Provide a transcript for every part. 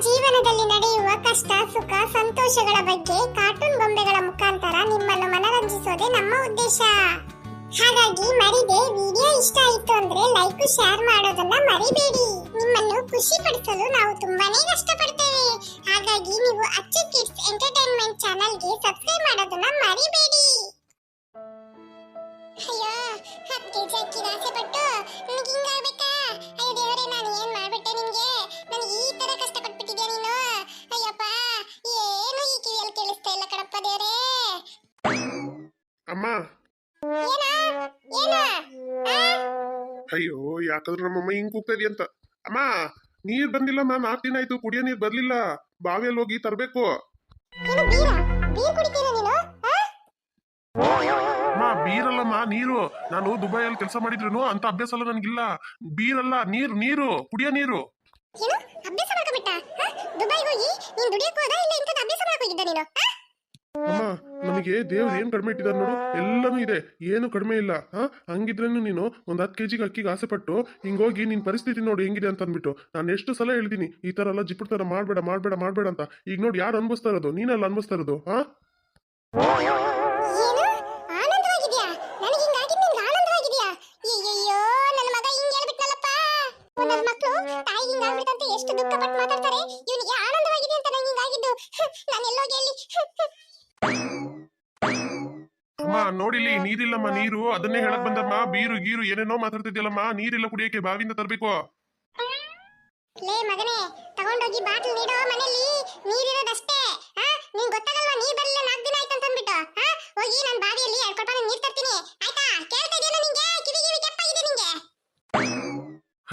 ಜೀವನದಲ್ಲಿ ನಡೆಯುವ ಕಷ್ಟ, ಸುಖ, ಸಂತೋಷಗಳ ಬಗ್ಗೆ ಕಾರ್ಟೂನ್ ಗೊಂಬೆಗಳ ಮುಖಾಂತರ ನಿಮ್ಮನ್ನು ಮನರಂಜಿಸೋದೇ ನಮ್ಮ ಉದ್ದೇಶ. ಹಾಗಾಗಿ ಮರಿದೆ ವಿಡಿಯೋ ಇಷ್ಟ ಆಯಿತು ಅಂದ್ರೆ ಲೈಕ್ ಶೇರ್ ಮಾಡೋದನ್ನ ಮರಿಬೇಡಿ. ನಿಮ್ಮನ್ನು ಖುಷಿ ಪಡಿಸಲು ನಾವು ತುಂಬಾನೇ ಕಷ್ಟಪಡ್ತೇವೆ. ಹಾಗಾಗಿ ನೀವು ಅಚ್ಚು ಅಯ್ಯೋ ಯಾಕಂದ್ರೆ ನಮ್ಮಮ್ಮ ಹಿಂಗ್ ಕೂಗ್ತಾ ಅಂತ. ಅಮ್ಮ ನೀರ್ ಬಂದಿಲ್ಲಮ್ಮ ನಾಲ್ಕು ದಿನ ಆಯ್ತು ಕುಡಿಯೋ ನೀರ್ ಬರ್ಲಿಲ್ಲ. ಬಾವಿಯಲ್ಲಿ ಹೋಗಿ ತರ್ಬೇಕು. ನೀನು? ಅಮ್ಮ ಬೀರಲ್ಲಮ್ಮ ನೀರು. ನಾನು ದುಬೈಯಲ್ಲಿ ಕೆಲಸ ಮಾಡಿದ್ರು ಅಂತ ಅಭ್ಯಾಸ ಅಲ್ಲ ನನ್ಗಿಲ್ಲ. ಬೀರಲ್ಲ ನೀರು ನೀರು ಕುಡಿಯೋ ನೀರು. ಅಭ್ಯಾಸ ಮಾಡ್ಕೊಬಿಟ್ಟ? ದುಬೈ ಹೋಗಿ ನೀನ್ ದುಡಿಯಕ್ಕೆ ಹೋದ? ಇಲ್ಲ ಇಂಥದ್ದು ಅಭ್ಯಾಸ ಮಾಡಕ್ ಹೋಗಿದ್ದ ನೀನು? ಅಮ್ಮ, ನಮಗೆ ದೇವ್ರು ಏನ್ ಕಡಿಮೆ ಇಟ್ಟಿದ್ದಾರೆ ನೋಡು. ಎಲ್ಲನೂ ಇದೆ. ಏನು ಕಡಿಮೆ ಇಲ್ಲ. ಹಾ? ಹಂಗಿದ್ರೇನು ನೀನು ಒಂದ್ ಹತ್ತು ಕೆಜಿಗೆ ಅಕ್ಕಿಗೆ ಆಸೆ ಪಟ್ಟು ಹಿಂಗೋಗಿ ನಿನ್ ಪರಿಸ್ಥಿತಿ ನೋಡಿ ಹೆಂಗಿದೆ ಅಂತ ಅಂದ್ಬಿಟ್ಟು ನಾನು ಎಷ್ಟು ಸಲ ಹೇಳ್ತೀನಿ ಈ ತರ ಎಲ್ಲ ಜಿಪ್ಪು ತರ ಮಾಡಬೇಡ ಮಾಡಬೇಡ, ಮಾಡ್ಬೇಡ ಅಂತ. ಈಗ ನೋಡಿ ಯಾರು ಅನ್ಭವಿಸ್ತಾ ಇರೋದು? ನೀನಲ್ಲ ಅನ್ಭವಿಸ್ತಾ ಇರೋದು? ಹಾ? ಅಮ್ಮ ನೋಡಿಲಿ ನೀರಿಲ್ಲಮ್ಮ ನೀರು. ಅದನ್ನೇ ಹೇಳಕ್ ಬಂದಮ್ಮ. ಬೀರು ಗೀರು ಏನೇನೋ ಮಾತಾಡ್ತಿದ್ಯಲ್ಲಮ್ಮ. ನೀರಿಲ್ಲ ಕುಡಿಯಕ್ಕೆ ಬಾವಿಯಿಂದ ತರ್ಬೇಕು. ಲೇ ಮಗನೇ ತಗೊಂಡೋಗಿ ಬಾಟ್ಲ್ ನೀಡೋ ಮನೆಯಲ್ಲಿ ನೀರಿರೋದಷ್ಟೇ. ಹಾ ನಿಂಗ್ ಗೊತ್ತಾಗಲ್ವಾ? ನೀರ್ ಬರಲಿಲ್ಲ ನಾಲ್ಕು ದಿನ ಆಯ್ತು ಅಂತ ಹಾ ಹೋಗಿ ನಾನು ಬಾವಿಯಲ್ಲಿ ಎರಡು ಕೊಟ್ಟ ನೀರ್ ತರ್ತೀನಿ. ಆಯ್ತಾ? ಕೇಳ್ತಾ ಇದೆಯಲ್ಲ ನಿಂಗೆ? ಕಿವಿ ಕಿವಿ ಕೆಪ್ಪಾಗಿದೆ ನಿಂಗೆ.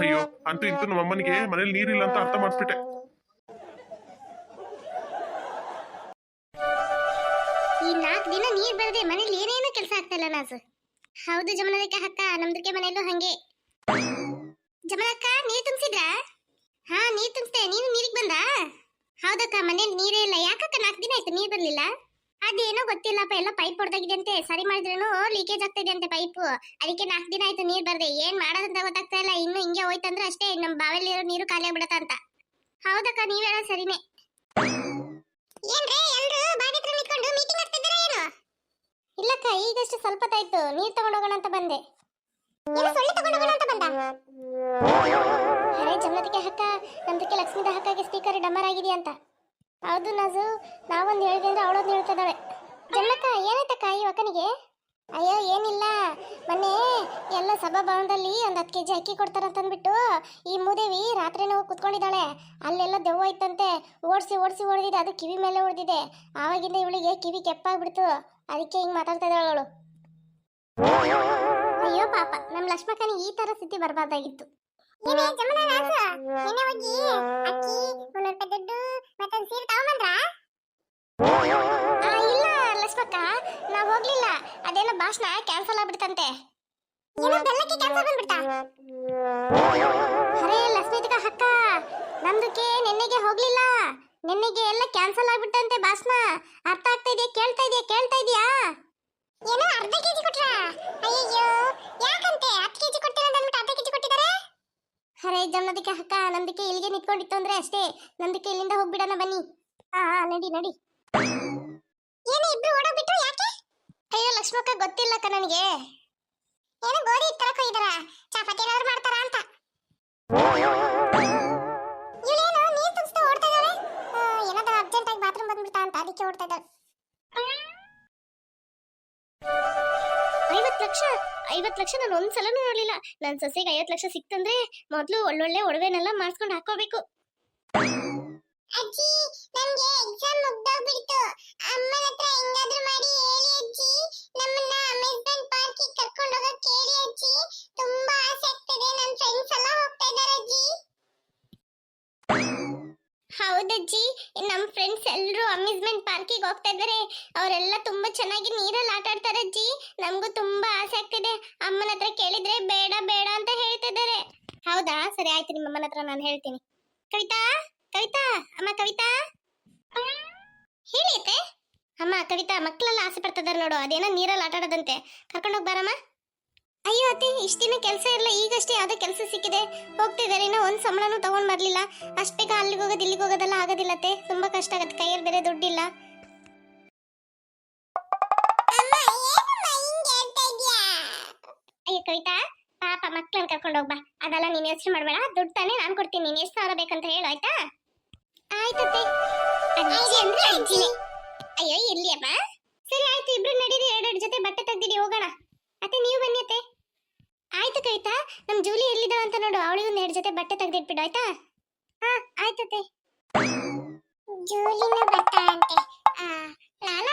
ಅಯ್ಯೋ ಅಂತೂ ಇಂತೂ ನಮ್ಮ ಅಮ್ಮನಿಗೆ ಮನೇಲಿ ನೀರಿಲ್ಲ ಅಂತ ಅರ್ಥ ಮಾಡಿಸ್ಬಿಟ್ಟೆ. ನೀರ್ ಬರದೆ ಮನೇಲಿ ಏನೇನು ಕೆಲಸ ಆಗ್ತಾ ಇಲ್ಲ ಹೌದು ಜಮನದಕ್ಕೆ ಅಕ್ಕ ನಮ್ದಕ್ಕೆ ಮನೆಯಲ್ಲೂ ಹಂಗೆ. ಜಮನಕ್ಕ ನೀರ್ ತುಂಬಿಸಿದ್ರಾ? ಹಾ, ನೀರ್ ತುಂಬಿಸ್ದೆ. ನೀನು ನೀರಿಗೆ ಬಂದ? ಹೌದಕ್ಕ, ಮನೇಲಿ ನೀರೇ ಇಲ್ಲ. ಯಾಕಕ್ಕ ನಾಲ್ಕು ದಿನ ಆಯ್ತು ನೀರ್ ಬರ್ಲಿಲ್ಲ? ಅದೇನೋ ಗೊತ್ತಿಲ್ಲಪ್ಪ, ಎಲ್ಲ ಪೈಪ್ ಹೊಡೆದಾಗಿದೆ ಅಂತೆ ಸರಿ ಮಾಡಿದ್ರೇನು ಲೀಕೇಜ್ ಆಗ್ತಾ ಇದೆ ಅಂತೆ ಪೈಪ್. ಅದಕ್ಕೆ ನಾಲ್ಕು ದಿನ ಆಯ್ತು ನೀರ್ ಬರದೆ. ಏನ್ ಮಾಡೋದಂತ ಗೊತ್ತಾಗ್ತಾ ಇಲ್ಲ. ಇನ್ನು ಹಿಂಗೆ ಹೋಯ್ತಂದ್ರೆ ಅಷ್ಟೇ ನಮ್ಮ ಬಾವಿಯಲ್ಲಿ ಇರೋ ನೀರು ಖಾಲಿ ಆಗ್ಬಿಡತ್ತ ಅಂತ. ಹೌದಕ್ಕ, ನೀವ್ ಹೇಳೋದ್ ಸರಿನೇ. ಈಗಷ್ಟು ಸ್ವಲ್ಪ ತಾಯ್ತು ನೀರ್ ತಗೊಂಡ್ ಹೋಗೋಣ ಅಂತ ಬಂದೆ. ಏನು ಅಂತ ಬಂದ? ಅರೆ ಜಮನತಿಗೆ ಹಕ್ಕ. ನಮ್ದಕ್ಕೆ ಲಕ್ಷ್ಮೀದ ಹಕ್ಕಗೆ ಸ್ಪೀಕರ್ ಡಮರ್ ಆಗಿದೆಯಾ ಅಂತ. ಹೌದು, ನಾಜು. ನಾವೊಂದು ಹೇಳಿದೆ ಅಂದ್ರೆ ಅವಳೊಂದು ಹೇಳ್ತಿದ್ದಾಳೆ ಜಮನಕ್ಕ ಏನಾಯ್ತಕ್ಕ ಈ ಅಕ್ಕನಿಗೆ? ಅಯ್ಯೋ, ಏನಿಲ್ಲ. ಮೊನ್ನೆ ಎಲ್ಲ ಸಭಾಭವನದಲ್ಲಿ ಒಂದು ಹತ್ತು ಕೆ ಜಿ ಅಕ್ಕಿ ಕೊಡ್ತಾರಂತ ಅಂದ್ಬಿಟ್ಟು ಈ ಮೂದೇವಿ ರಾತ್ರಿ ನೋವು ಕುತ್ಕೊಂಡಿದ್ದಾಳೆ. ಅಲ್ಲೆಲ್ಲ ದೆವ್ವ ಇತ್ತಂತೆ. ಓಡಿಸಿ ಓಡಿಸಿ ಹೊಡೆದಿದೆ ಅದು ಕಿವಿ ಮೇಲೆ ಹೊಡೆದಿದೆ ಆವಾಗಿಂದ ಇವಳಿಗೆ ಕಿವಿ ಕೆಪ್ಪಾಗ್ಬಿಡ್ತು. ಅದಕ್ಕೆ ಹಿಂಗ್ ಮಾತಾಡ್ತಾ ಇದ್ದಾಳೆ ಅವಳು. ಅಯ್ಯೋ ಪಾಪ ನಮ್ಮ ಲಕ್ಷ್ಮಕ್ಕನಿಗೆ ಈ ತರ ಸ್ಥಿತಿ ಬರಬಾರ್ದಾಗಿತ್ತು. ಇಲ್ಲ ಲಕ್ಷ್ಮಕ್ಕ, ನಾವ್ ಹೋಗ್ಲಿಲ್ಲ. ಅದೇನೋ ಭಾಷಣ ಕ್ಯಾನ್ಸಲ್ ಆಗ್ಬಿಡ್ತಂತೆ. ಅರೆ ಲಕ್ಷ್ಮಿಕ ಹಕ್ಕ ನಮ್ದಕ್ಕೆ ನಿನ್ನೆಗೆ ಹೋಗ್ಲಿಲ್ಲ. ನಿನ್ನೆಗೆ ಎಲ್ಲ ಕ್ಯಾನ್ಸಲ್ ಆಗ್ಬಿಟ್ಟಂತೆ ಭಾಷಣ. ಅರ್ಥ ಆಗ್ತಾ ಇದೆಯಾ, ಕೇಳ್ತಾ ಇದೆಯಾ ಕೇಳ್ತಾ ಇದೆಯಾ? ಏನೋ ಅರ್ಧ ಕೆಜಿ ಕೊಟ್ರ? ಅಯ್ಯೋ ಯಾಕಂತೆ ಹತ್ತು ಕೆಜಿ ಕೊಡ್ತೀರ ಅಂತ ಅಂದ್ಬಿಟ್ಟು ಅರ್ಧ ಕೆಜಿ ಕೊಟ್ಟಿದ್ದಾರೆ? ಅರೆ ಜಮ್ಮದಕ್ಕೆ ಹಕ್ಕ ನಂದಿಕೆ ಇಲ್ಲಿಗೆ ನಿಂತ್ಕೊಂಡಿತ್ತು ಅಂದ್ರೆ ಅಷ್ಟೇ. ನಂಬಿಕೆ ಇಲ್ಲಿಂದ ಹೋಗ್ಬಿಡೋಣ ಬನ್ನಿ. ಹಾ ನಡಿ ನಡಿ. ಏನು, ಇಬ್ರು ಓಡೋಗ್ಬಿಟ್ರು ಯಾಕೆ? ಅಯ್ಯೋ, ಲಕ್ಷ್ಮಕ್ಕ ಗೊತ್ತಿಲ್ಲಕ್ಕ ನನಗೆ. ಏನೋ ಗೋಧಿ ತರಕ್ ಹೋಗಿದಾರ ಚಪಾತಿ ಏನಾದ್ರು ಮಾಡ್ತಾರ ಅಂತ. ಇವಳೇನು ನೀರ್ ತುಂಬಿಸ್ತಾ ಓಡ್ತಾ ಇದ್ದಾಳೆ. ಏನಾದ್ರು ಅರ್ಜೆಂಟ್ ಆಗಿ ಬಾತ್ರೂಮ್ ಬಂದ್ಬಿಡ್ತಾ ಅಂತ, ಅದಕ್ಕೆ ಓಡ್ತಾ ಇದ್ದಾಳೆ. ಐವತ್ತು ಲಕ್ಷ? ಐವತ್ತು ಲಕ್ಷ ನಾನು ಒಂದ್ಸಲನೂ ನೋಡಲಿಲ್ಲ. ನನ್ನ ಸೊಸೆಗೆ ಐವತ್ತು ಲಕ್ಷ ಸಿಕ್ತಂದ್ರೆ ಮೊದಲು ಒಳ್ಳೊಳ್ಳೆ ಒಡವೆನೆಲ್ಲ ಮಾಡಿಸ್ಕೊಂಡು ಹಾಕೋಬೇಕು. ಅಜ್ಜಿ ನಮ್ಗೆ ಎಕ್ಸಾಮ್ ಮುಗ್ದೋಗ್ಬಿಡ್ತು. ಅಮ್ಮನ ಹತ್ರ ಹೆಂಗಾದ್ರೂ ಮಾಡಿ ಹೇಳಿ ಅಜ್ಜಿ. ನಮ್ಮನ್ನ ಅಮೇಸ್ಮೆಂಟ್ ಪಾರ್ಕಿಗೆ ಕರ್ಕೊಂಡು ಹೋಗಕ್ಕೆ ಹೇಳಿ ಅಜ್ಜಿ. ತುಂಬಾ ಆಸೆ ಆಗ್ತಿದೆ. ನನ್ನ ಫ್ರೆಂಡ್ಸ್ ಎಲ್ಲ ಹೋಗ್ತಾ ಇದ್ದಾರೆ ಅಜ್ಜಿ ಹೌದಜ್ಜಿ ನಮ್ಮ ಫ್ರೆಂಡ್ಸ್ ಎಲ್ಲರೂ ಅಮ್ಯೂಸ್ಮೆಂಟ್ ಪಾರ್ಕಿಗೆ ಹೋಗ್ತಾ ಇದ್ದಾರೆ ಅವರೆಲ್ಲ ತುಂಬಾ ಚೆನ್ನಾಗಿ ನೀರಲ್ಲಿ ಆಟ ಆಡ್ತಾರೆ ಅಜ್ಜಿ. ನಮಗೂ ತುಂಬಾ ಆಸೆ ಆಗ್ತಿದೆ. ಅಮ್ಮನ ಹತ್ರ ಕೇಳಿದ್ರೆ ಬೇಡ ಬೇಡ ಅಂತ ಹೇಳ್ತಿದ್ದಾರೆ ಹೌದಾ? ಸರಿ, ಆಯ್ತು ನಿಮ್ಮ ಅಮ್ಮನ ಹತ್ರ ನಾನು ಹೇಳ್ತೀನಿ. ಕವಿತಾ? ಕವಿತಾ? ಅಮ್ಮ, ಕವಿತಾ? ಹೇಳಿ ಅಮ್ಮ, ಕವಿತಾ ಮಕ್ಕಳೆಲ್ಲ ಆಸೆ ಪಡ್ತಿದ್ದಾರೆ ನೋಡು. ಅದೇನೋ ನೀರಲ್ಲಿ ಆಟ ಆಡೋದಂತೆ. ಕರ್ಕೊಂಡೋಗಿ ಬಾರಮ್ಮ. ಅಯ್ಯೋ ಅತ್ತೆ ಇಷ್ಟ ದಿನ ಕೆಲಸ ಇರಲ್ಲ ಈಗಷ್ಟೇ ಯಾವುದೋ ಕೆಲಸ ಸಿಕ್ಕಿದೆ. ಹೋಗ್ತಿದ್ದಾರೆ ಇನ್ನೂ ಒಂದು ಸಂಬಳನೂ ತಗೊಂಡು ಬರಲಿಲ್ಲ. ಅಷ್ಟು ಬೇಗ ಅಲ್ಲಿಗೆ ಹೋಗೋದು ಇಲ್ಲಿಗೆ ಹೋಗೋದೆಲ್ಲ ಆಗೋದಿಲ್ಲ ಅತ್ತೆ. ತುಂಬಾ ಕಷ್ಟ ಆಗುತ್ತೆ ಕೈಯಲ್ಲಿ ಬೇರೆ ದುಡ್ಡಿಲ್ಲ. ಅಯ್ಯೋ ಕವಿತಾ ಪಾಪ ಮಕ್ಕಳನ್ನು ಕರ್ಕೊಂಡು ಹೋಗ್ಬಾ ಅದೆಲ್ಲ ನೀನು ಯೋಚನೆ ಮಾಡಬೇಡ ದುಡ್ಡು ತಾನೇ ನಾನು ಕೊಡ್ತೀನಿ. ನೀನು ಎಷ್ಟು ಸಾವಿರ ಬೇಕಂತ ಹೇಳು ಆಯ್ತಾ? ಆಯ್ತತ್ತೆ ಅಜ್ಜಿ ಅಂದ್ರೆ ಅಜ್ಜಿನೇ ಅಯ್ಯೋ ಇರ್ಲಿ ಅಮ್ಮ. ಸರಿ ಆಯ್ತು ಇಬ್ರು ನಡೀರಿ ಎರಡು ಜೊತೆ ಬಟ್ಟೆ ತೆಗ್ದಿಡಿ ಹೋಗೋಣ ಅತ್ತೆ ನೀವು ಬನ್ನಿ ಅತ್ತೆ ಆಯ್ತು? ನಮ್ ಜೂಲಿ ಎಲ್ಲಿದ್ದಾಳ ಅಂತ ನೋಡು. ಅವಳಿಗೆ ಒಂದ್ ಎರಡು ಜೊತೆ ಬಟ್ಟೆ ತೆಗೆದಿಟ್ಬಿಡು ಆಯ್ತಾ? ಹಾ ಆಯ್ತತೆ ಜೂಲಿನ ಬರ್ತಾಳಂತೆ ಆ, ನಾನು